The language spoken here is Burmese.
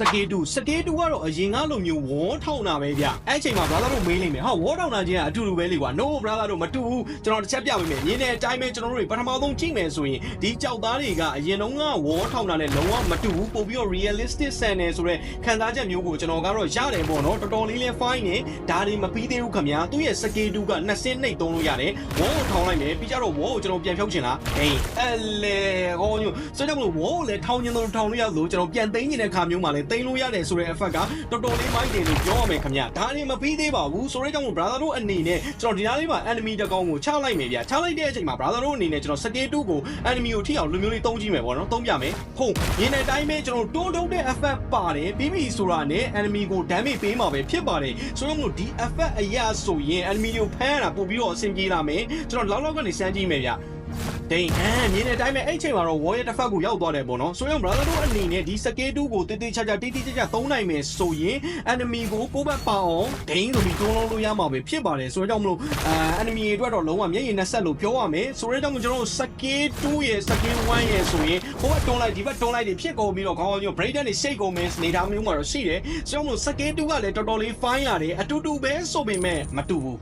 စကေတူစကေတူကတော့အရင်ကလိုမျိုးဝေါထောင်တာပဲဗျအဲ့အချိန်မှာ brother တို့မေးလိမ့်မယ်ဟာဝေါထောင်တာချင်းကအတူတူပဲလေကွာ no brother တို့မတူဘူးကျွန်တော်တစ်ချက်ပြပေးမယ်မြင်းတဲ့အတိုင်းပဲကျွန်တော်တို့တွေပထမဆုံးကြည့်မယ်ဆိုရင်ဒီကြောက်သားတွေကအရင်တုန်းကဝေါထောင်တာနဲ့လုံးဝမတူဘူးပို့ပြီးတော့ realistic ဆန်တယ်ဆိုတော့ခံစားချက်မျိုးကိုကျွန်တော်ကတော့ရတယ်ပေါ့နော်တော်တော်လေးလေး fine နေဒါတွေမပြီးသေးဘူးခင်ဗျာသူ့ရဲ့စကေတူကနှစ်စင်းနှိပ်သုံးလို့ရတယ်ဝေါကိုထောင်လိုက်မယ်ပြီးကြတော့ဝေါကိုကျွန်တော်ပြန်ဖြုတ်ချင်လားဟေးအဲ့လေဟောညိုစကြောင့်မလို့ဝေါကိုလည်းထောင်ချင်တော့ထောင်လို့ရလို့ကျွန်တော်ပြန်သိမ်းနေတဲ့ခါမျိုးမှာလည်းသိမ်းလို့ရတယ်ဆိုတဲ့ effect ကတော်တော်လေးမိုက်တယ်လို့ပြောရမယ်ခင်ဗျာဒါတွေမပြီးသေးပါဘူးဆိုတော့ကြောင့် brother တို့အနေနဲ့ကျွန်တော်ဒီနားလေးမှာ enemy တကောင်ကိုချလိုက်မယ်ဗျာချလိုက်တဲ့အချိန်မှာ brother တို့အနေနဲ့ကျွန်တော် scale 2ကို enemy ကိုထိအောင်လူမျိုးလေးတုံးကြည့်မယ်ပေါ့နော်တုံးပြမယ်ဟုတ်ရင်းတဲ့အတိုင်းပဲကျွန်တော်တွန်းတုံးတဲ့ effect ပါတယ်ပြီးပြီဆိုတာနဲ့ enemy ကို damage ပေးမှာပဲဖြစ်ပါတယ်ဆိုတော့မလို့ဒီ effect အရာဆိုရင် enemy ကိုဖမ်းရတာပို့ပြီးတော့အဆင်ပြေလာမယ်ကျွန်တော်လောက်လောက်ကနေစမ်းကြည့်မယ်ဗျာ ဒိန်အမ်မြင်တဲ့အတိုင်းပဲအဲ့ချိန်မှာတော့ warrior တစ်ဖက်ကိုရောက်သွားတယ်ပေါ့နော်ဆိုရင် brother တို့အနေနဲ့ဒီ scale 2ကိုတိတိကျကျတိတိကျကျသုံးနိုင်မယ်ဆိုရင် enemy ကိုကိုယ့်ဘက်ပါအောင်ဒိန်ဆိုပြီးတွန်းလုံးလို့ရမှာပဲဖြစ်ပါတယ်ဆိုတော့ကြောင့်မလို့အာ enemy တွေအတွက်တော့လုံးဝမျက်ရည်နဲ့ဆက်လို့ပြောရမယ်ဆိုတော့ကြောင့်မို့ကျွန်တော်တို့ scale 2ရဲ့ scale 1ရဲ့ဆိုရင်ဟိုဘက်တွန်းလိုက်ဒီဘက်တွန်းလိုက်တွေဖြစ်ကုန်ပြီးတော့ခေါင်းကောင်းညို break down တွေရှိတ်ကုန်မယ်နေသားမျိုးမှာတော့ရှိတယ်ဆိုတော့မလို့ scale 2ကလည်းတော်တော်လေး fine လာတယ်အတူတူပဲဆိုပေမဲ့မတူဘူး